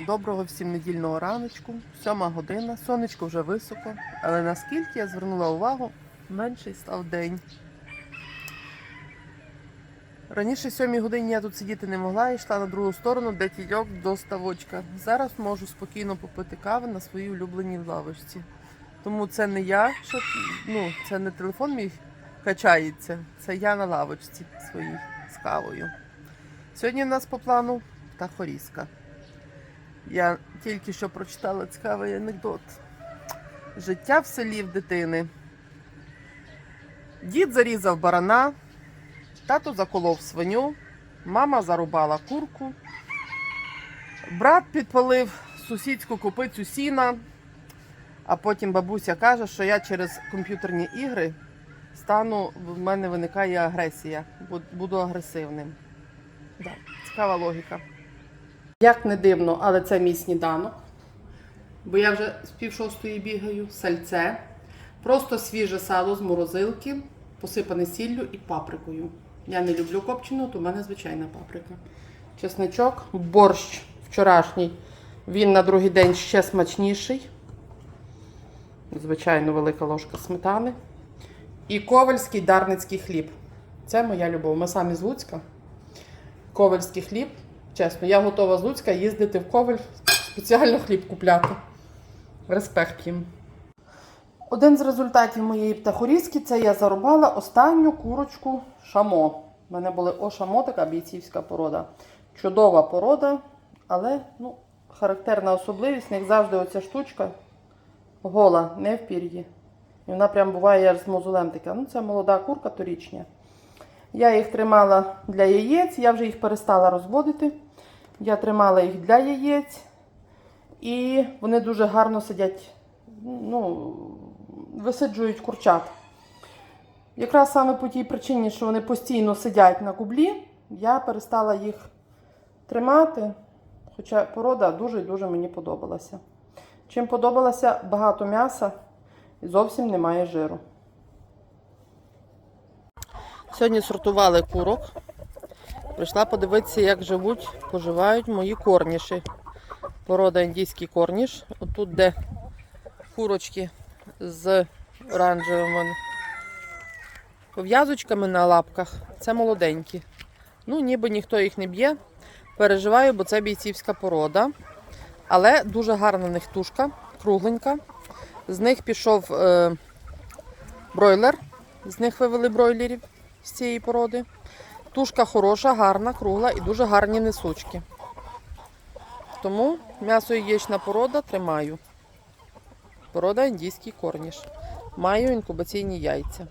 Доброго всім недільного раночку. Сьома година, сонечко вже високо, але наскільки я звернула увагу, менший став день. Раніше сьомій годині я тут сидіти не могла і йшла на другу сторону, де тільок до ставочка. Зараз можу спокійно попити кави на своїй улюбленій лавочці. Тому це не я, що ну, це не телефон мій качається, це я на лавочці своїй з кавою. Сьогодні в нас по плану птахорізка. Я тільки що прочитала цікавий анекдот. Життя в селі в дитини. Дід зарізав барана, тато заколов свиню, мама зарубала курку, брат підпалив сусідську копицю сіна, а потім бабуся каже, що я через комп'ютерні ігри стану, в мене виникає агресія, буду агресивним. Да, цікава логіка. Як не дивно, але це мій сніданок. Бо я вже з пів шостої бігаю, сальце, просто свіже сало з морозилки, посипане сіллю і паприкою. Я не люблю копчену, то в мене звичайна паприка. Чесничок, борщ вчорашній. Він на другий день ще смачніший. Звичайно, велика ложка сметани. І ковальський дарницький хліб. Це моя любов. Ми самі з Луцька. Ковальський хліб. Чесно, я готова з Луцька їздити в Коваль, спеціально хліб купляти. Респект їм. Один з результатів моєї птахорізки це я зарубала останню курочку шамо. У мене була ошамо, така бійцівська порода. Чудова порода, але ну, характерна особливість, них завжди оця штучка гола, не в пір'ї. І вона прям буває аж з мозолем така. Ну, це молода курка торічня. Я їх тримала для яєць, я вже їх перестала розводити. Я тримала їх для яєць, і вони дуже гарно сидять, ну, висиджують курчат. Якраз саме по тій причині, що вони постійно сидять на кублі, я перестала їх тримати. Хоча порода дуже-дуже мені подобалася. Чим подобалося багато м'яса і зовсім немає жиру. Сьогодні сортували курок. Прийшла подивитися, як живуть, поживають мої корніші. Порода індійський корніш. Отут, де курочки з оранжевими пов'язочками на лапках, це молоденькі. Ну, ніби ніхто їх не б'є. Переживаю, бо це бійцівська порода. Але дуже гарна в них тушка, кругленька. З них пішов е, бройлер, з них вивели бройлерів з цієї породи. Тушка хороша, гарна, кругла і дуже гарні несучки. Тому м'ясо яєчна порода тримаю. Порода індійський корніш. Маю інкубаційні яйця.